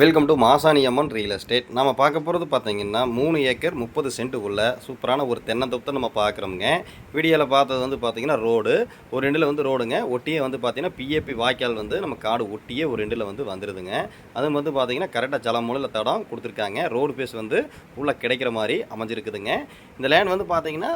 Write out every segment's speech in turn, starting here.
Welcome to Masani Amman real estate நம்ம பார்க்க போகிறது பார்த்தீங்கன்னா மூணு ஏக்கர் முப்பது சென்ட்டுக்குள்ள சூப்பரான ஒரு தென்னந்தோப்பத்தை நம்ம பார்க்குறோமுங்க. வீடியோவில் பார்த்தது வந்து பார்த்தீங்கன்னா ரோடு. ஒரு ரெண்டில் வந்து ரோடுங்க. ஒட்டியே வந்து பார்த்தீங்கன்னா பிஏபி வாய்க்கால் வந்து நம்ம காடு ஒட்டியே ஒரு ரெண்டில் வந்து வந்துடுதுங்க அதுவும் வந்து பார்த்தீங்கன்னா கரெக்டாக ஜலமூலில் தடம் கொடுத்துருக்காங்க. ரோடு பேஸ் வந்து உள்ளே கிடைக்கிற மாதிரி அமைஞ்சிருக்குதுங்க. இந்த லேண்ட் வந்து பார்த்தீங்கன்னா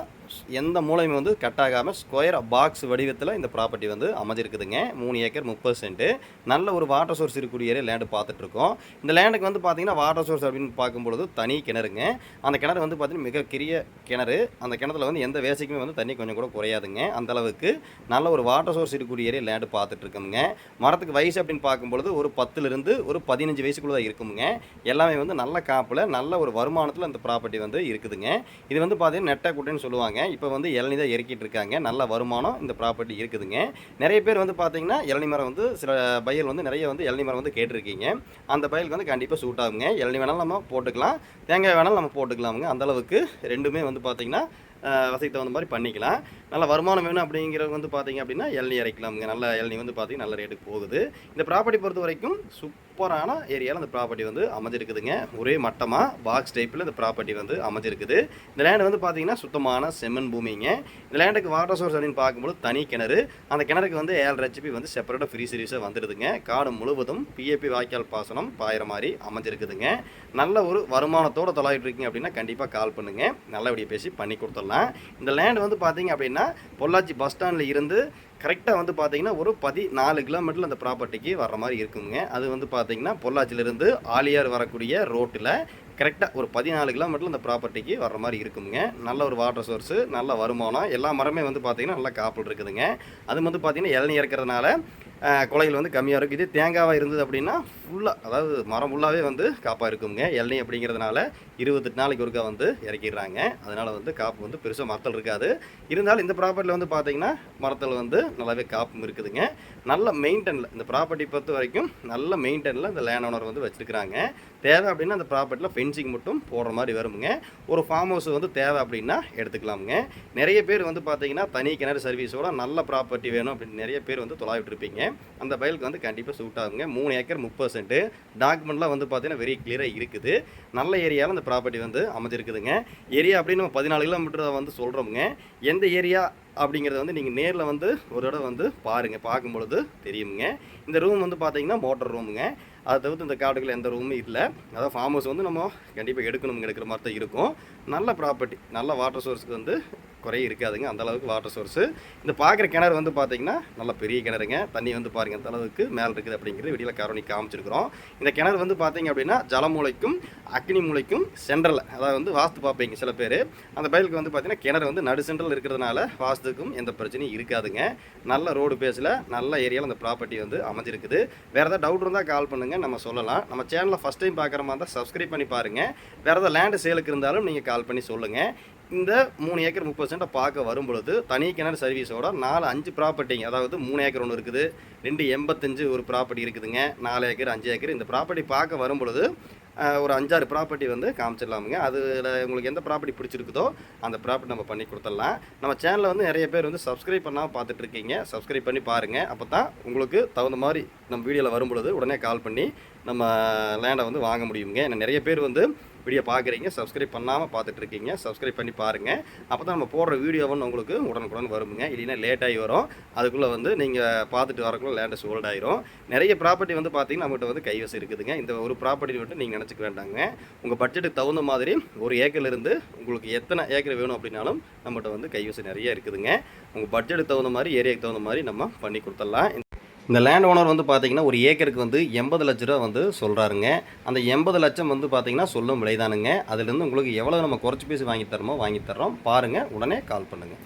எந்த மூலையுமே வந்து கட் ஆகாமல் ஸ்கொயர் பாக்ஸ் வடிவத்தில் இந்த ப்ராப்பர்ட்டி வந்து அமைஞ்சிருக்குதுங்க. மூணு ஏக்கர் முப்பது சென்ட்டு நல்ல ஒரு வாட்டர் சோர்ஸ் இருக்கக்கூடிய லேண்டு பார்த்துட்ருக்கோம் இந்த லேண்டுக்கு வந்து பார்த்தீங்கன்னா வாட்டர் சோர்ஸ் அப்படின்னு பார்க்கும்பொழுது தனி கிணறுங்க. அந்த கிணறு வந்து பார்த்தீங்கன்னா மிக கிணறு. அந்த கிணத்துல வந்து எந்த வேசிக்குமே வந்து தண்ணி கொஞ்சம் கூட குறையாதுங்க. அந்த அளவுக்கு நல்ல ஒரு வாட்டர் சோர்ஸ் இருக்கக்கூடிய ஏரியா லேண்டு பார்த்துட்ருக்கோங்க மரத்துக்கு வயசு அப்படின்னு பார்க்கும்பொழுது ஒரு பத்துலேருந்து ஒரு பதினஞ்சு வயசுக்குள்ள தான் இருக்குங்க எல்லாமே வந்து நல்ல காப்பில் நல்ல ஒரு வருமானத்தில் அந்த ப்ராப்பர்ட்டி வந்து இருக்குதுங்க. இது வந்து பார்த்தீங்கன்னா நெட்டை குட்டைன்னு சொல்லுவாங்க. இப்போ வந்து இளநி தான் இறக்கிட்டு இருக்காங்க. நல்ல வருமானம் இந்த ப்ராப்பர்ட்டி இருக்குதுங்க. நிறைய பேர் வந்து பார்த்தீங்கன்னா இளநி மரம் வந்து சில பையல் வந்து நிறைய வந்து இளநி மரம் வந்து கேட்டிருக்கீங்க. அந்த பயிலுக்கு வந்து கண்டிப்பாக சூட் ஆகுங்க. இளநி வேணாலும் நம்ம போட்டுக்கலாம். தேங்காய் வேணாலும் நம்ம போட்டுக்கலாமுங்க. அந்த அளவுக்கு ரெண்டுமே வந்து பார்த்தீங்கன்னா வசதிக்கு தகுந்த மாதிரி பண்ணிக்கலாம். நல்ல வருமானம் வேணும் அப்படிங்கிறது வந்து பார்த்தீங்க அப்படின்னா இளநீ இறைக்கலாமுங்க நல்ல இளநீ வந்து பார்த்தீங்கன்னா நல்ல ரேட்டுக்கு போகுது. இந்த ப்ராப்பர்ட்டி பொறுத்த வரைக்கும் சூப்பரான ஏரியாவில் அந்த ப்ராப்பர்ட்டி வந்து அமைஞ்சிருக்குதுங்க. ஒரே மட்டமாக பாக்ஸ் டைப்பில் இந்த ப்ராப்பர்ட்டி வந்து அமைஞ்சிருக்குது. இந்த லேண்டு வந்து பார்த்தீங்கன்னா சுத்தமான செம்மண் பூமிங்க. இந்த லேண்டுக்கு வாட்டர் சோர்ஸ் அப்படின்னு பார்க்கும்போது தனி கிணறு. அந்த கிணறுக்கு வந்து ஏழு ஹெச்பி வந்து செப்பரேட்டாக ஃப்ரீ சர்வீஸாக வந்துடுதுங்க. காடு முழுவதும் பிஏபி வாய்க்கால் பாசனம் பாயிற மாதிரி அமைஞ்சிருக்குதுங்க. நல்ல ஒரு வருமானத்தோடு தொலைவிட்டு இருக்கீங்க அப்படின்னா கண்டிப்பாக கால் பண்ணுங்க. நல்லபடியாக பேசி பண்ணி கொடுத்துடலாம். இந்த லேண்ட் வந்து பார்த்தீங்க அப்படின்னா பொள்ளாச்சி பஸ் ஸ்டாண்டில் இருந்து கரெக்டாக வந்து பார்த்தீங்கன்னா ஒரு பதினாலு கிலோமீட்டரில் அந்த ப்ராப்பர்ட்டிக்கு வர்ற மாதிரி இருக்குங்க. அது வந்து பார்த்தீங்கன்னா பொள்ளாச்சியிலிருந்து ஆலியார் வரக்கூடிய ரோட்டில் கரெக்டாக ஒரு பதினாலு கிலோமீட்டரில் இந்த ப்ராப்பர்ட்டிக்கு வர்ற மாதிரி இருக்குங்க. நல்ல ஒரு வாட்டர் சோர்ஸு நல்ல வருமானம் எல்லா மரமே வந்து பார்த்திங்கன்னா நல்லா காப்பில் இருக்குதுங்க. அது வந்து பார்த்தீங்கன்னா இளநீ இறக்குறதுனால குலைகள் வந்து கம்மியாக இருக்கும் இது தேங்காவாக இருந்தது அப்படின்னா ஃபுல்லாக அதாவது மரம் ஃபுல்லாகவே வந்து காப்பாக இருக்குங்க. இளநீ அப்படிங்கிறதுனால இருபத்தெட்டு நாளைக்கு ஒருக்கா வந்து இறக்கிடுறாங்க. அதனால் வந்து காப்பு வந்து பெருசாக மரத்தல் இருக்காது. இருந்தாலும் இந்த ப்ராப்பர்ட்டியில் வந்து பார்த்தீங்கன்னா மரத்தில் வந்து நல்லாவே காப்பும் இருக்குதுங்க. நல்ல மெயின்டெனில் இந்த ப்ராப்பர்ட்டி பொறுத்த வரைக்கும் நல்ல மெயின்டெனில் இந்த லேண்ட் ஓனர் வந்து வச்சுருக்கிறாங்க. தேவை அப்படின்னா அந்த ப்ராப்பர்ட்டியில் ஃபென்சிங் மட்டும் போடுற மாதிரி வருமுங்க. ஒரு ஃபார்ம் ஹவுஸ் வந்து தேவை அப்படின்னா எடுத்துக்கலாமுங்க. நிறைய பேர் வந்து பார்த்தீங்கன்னா தனி கிணறு சர்வீஸோட நல்ல ப்ராப்பர்ட்டி வேணும் அப்படின்னு நிறைய பேர் வந்து தொலாவிட்டு இருப்பீங்க. அந்த பயலுக்கு வந்து கண்டிப்பாக சூட் ஆகுங்க. மூணு ஏக்கர் முப்பது சென்ட்டு டாக்குமெண்ட்லாம் வந்து பார்த்தீங்கன்னா வெரி கிளியராக இருக்குது. நல்ல ஏரியாவில் அந்த ப்ராப்பர்ட்டி வந்து அமைஞ்சிருக்குதுங்க. ஏரியா அப்படின்னு நம்ம பதினாலு கிலோமீட்டர் வந்து சொல்கிறோமுங்க எந்த ஏரியா அப்படிங்கிறத வந்து நீங்கள் நேரில் வந்து ஒரு தடவை வந்து பாருங்கள் பார்க்கும் பொழுது தெரியுங்க. இந்த ரூம் வந்து பார்த்தீங்கன்னா மோட்டர் ரூமுங்க அதை தவிர்த்து இந்த காடுகள் எந்த ரூமும் இல்லை. அதாவது ஃபார்ம் ஹவுஸ் வந்து நம்ம கண்டிப்பாக எடுக்கணும் எடுக்கிற மாதிரி தான் இருக்கும். நல்ல ப்ராப்பர்ட்டி நல்ல வாட்டர் சோர்ஸுக்கு வந்து குறைய இருக்காதுங்க. அந்த அளவுக்கு வாட்டர் சோர்ஸு இந்த பார்க்குற கிணறு வந்து பார்த்தீங்கன்னா நல்ல பெரிய கிணறுங்க. தண்ணி வந்து பாருங்க அந்த அளவுக்கு மேலே இருக்குது அப்படிங்கிறது வெளியில் காரணி காமிச்சிருக்கிறோம். இந்த கிணறு வந்து பார்த்தீங்க அப்படின்னா ஜலமூலைக்கும் அக்னி மூலைக்கும் சென்ட்ரல் அதாவது வந்து வாஸ்து பார்ப்பீங்க சில பேர். அந்த பயலுக்கு வந்து பார்த்தீங்கன்னா கிணறு வந்து நடு சென்ட்ரல் இருக்கிறதுனால மாதத்துக்கும் எந்த பிரச்சனையும் இருக்காதுங்க. நல்ல ரோடு பேஸில் நல்ல ஏரியாவில் அந்த ப்ராப்பர்ட்டி வந்து அமைஞ்சிருக்குது. வேறு ஏதாவது டவுட் இருந்தால் கால் பண்ணுங்கள் நம்ம சொல்லலாம். நம்ம சேனலை ஃபஸ்ட் டைம் பார்க்குற மாதிரி இருந்தால் சப்ஸ்கிரைப் பண்ணி பாருங்கள் வேறு ஏதாவது லேண்டு சேலுக்கு இருந்தாலும் நீங்கள் கால் பண்ணி சொல்லுங்கள் இந்த மூணு ஏக்கர் முப்பது சென்ட்டை பார்க்க வரும் பொழுது தனி கிணறு சர்வீஸோட நாலு அஞ்சு ப்ராப்பர்ட்டிங்க அதாவது மூணு ஏக்கர் ஒன்று இருக்குது ரெண்டு எண்பத்தஞ்சு ஒரு ப்ராப்பர்ட்டி இருக்குதுங்க. நாலு ஏக்கர் அஞ்சு ஏக்கர் இந்த ப்ராப்பர்ட்டி பார்க்க வரும் பொழுது ஒரு அஞ்சாறு ப்ராப்பர்ட்டி வந்து காமிச்சிடலாமுங்க. அதில் உங்களுக்கு எந்த ப்ராப்பர்ட்டி பிடிச்சிருக்குதோ அந்த ப்ராப்பர்ட்டி நம்ம பண்ணி கொடுத்துடலாம். நம்ம சேனலில் வந்து நிறைய பேர் வந்து சப்ஸ்கிரைப் பண்ணாமல் பார்த்துட்ருக்கீங்க சப்ஸ்கிரைப் பண்ணி பாருங்கள் அப்போ தான் உங்களுக்கு தகுந்த மாதிரி நம்ம வீடியோவில் வரும்பொழுது உடனே கால் பண்ணி நம்ம லேண்டை வந்து வாங்க முடியுங்க. ஏன்னா நிறைய பேர் வந்து வீடியோ பார்க்குறீங்க சப்ஸ்கிரைப் பண்ணாமல் பார்த்துட்டு இருக்கீங்க சப்ஸ்கிரைப் பண்ணி பாருங்கள் அப்போ தான் நம்ம போடுற வீடியோ உங்களுக்கு உடனுக்குடன் வருங்க இல்லைன்னா லேட்டாகி வரும். அதுக்குள்ளே வந்து நீங்கள் பார்த்துட்டு வரக்குள்ள லேண்டு சோல்ட் ஆயிரும். நிறைய ப்ராப்பர்ட்டி வந்து பார்த்தீங்கன்னா நம்மகிட்ட வந்து கைவசம் இருக்குதுங்க. இந்த ஒரு ப்ராப்பர்ட்டி மட்டும் நீங்கள் நினச்சிக்க வேண்டாங்க. உங்கள் பட்ஜெட்டுக்கு தகுந்த மாதிரி ஒரு ஏக்கர்லேருந்து உங்களுக்கு எத்தனை ஏக்கர் வேணும் அப்படின்னாலும் நம்மகிட்ட வந்து கைவசம் நிறைய இருக்குதுங்க. உங்கள் பட்ஜெட்டுக்கு தகுந்த மாதிரி ஏரியாவுக்கு தகுந்த மாதிரி நம்ம பண்ணி கொடுத்துடலாம். இந்த லேண்ட் ஓனர் வந்து பார்த்தீங்கன்னா ஒரு ஏக்கருக்கு வந்து எண்பது லட்ச ரூபா வந்து சொல்கிறாருங்க அந்த எண்பது லட்சம் வந்து பார்த்தீங்கன்னா சொல்லும் விலைதானுங்க. அதுலேருந்து உங்களுக்கு எவ்வளோ நம்ம குறைச்சி பேசி வாங்கி தரமோ வாங்கி தர்றோம். பாருங்கள் உடனே கால் பண்ணுங்கள்